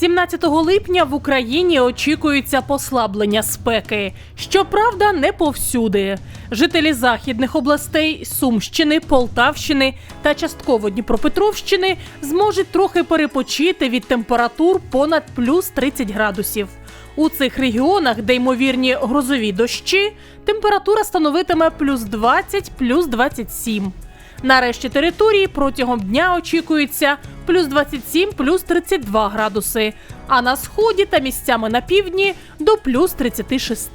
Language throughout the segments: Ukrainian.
17 липня в Україні очікується послаблення спеки. Щоправда, не повсюди. Жителі західних областей Сумщини, Полтавщини та частково Дніпропетровщини зможуть трохи перепочити від температур понад плюс 30 градусів. У цих регіонах, де ймовірні грозові дощі, температура становитиме плюс 20, плюс 27. На решті території протягом дня очікується плюс 27, плюс 32 градуси, а на сході та місцями на півдні до плюс 36.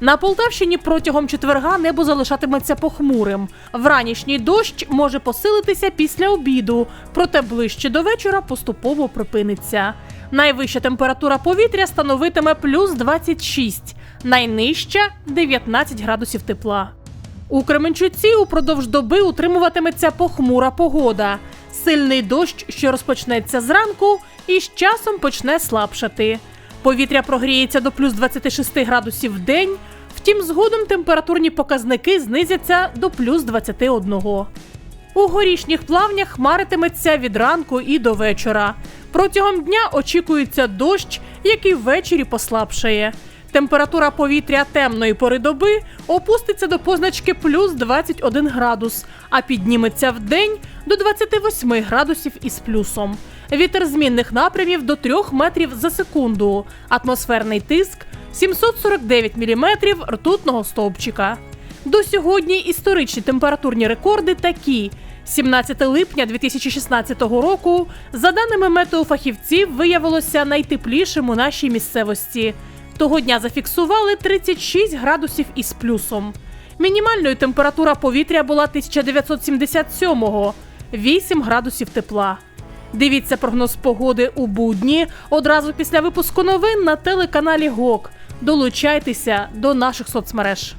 На Полтавщині протягом четверга небо залишатиметься похмурим. Вранішній дощ може посилитися після обіду, проте ближче до вечора поступово припиниться. Найвища температура повітря становитиме плюс 26, найнижча 19 градусів тепла. У Кременчуці упродовж доби утримуватиметься похмура погода. Сильний дощ, що розпочнеться зранку, і з часом почне слабшати. Повітря прогріється до плюс 26 градусів в день, втім, згодом температурні показники знизяться до плюс 21. У горішніх плавнях хмаритиметься від ранку і до вечора. Протягом дня очікується дощ, який ввечері послабшає. Температура повітря темної пори доби опуститься до позначки плюс 21 градус, а підніметься в день до 28 градусів із плюсом. Вітер змінних напрямів до 3 метрів за секунду. Атмосферний тиск 749 міліметрів ртутного стовпчика. До сьогодні історичні температурні рекорди такі. 17 липня 2016 року, за даними метеофахівців, виявилося найтеплішим у нашій місцевості. Того дня зафіксували 36 градусів із плюсом. Мінімальною температура повітря була 1977-го – 8 градусів тепла. Дивіться прогноз погоди у будні одразу після випуску новин на телеканалі ГОК. Долучайтеся до наших соцмереж.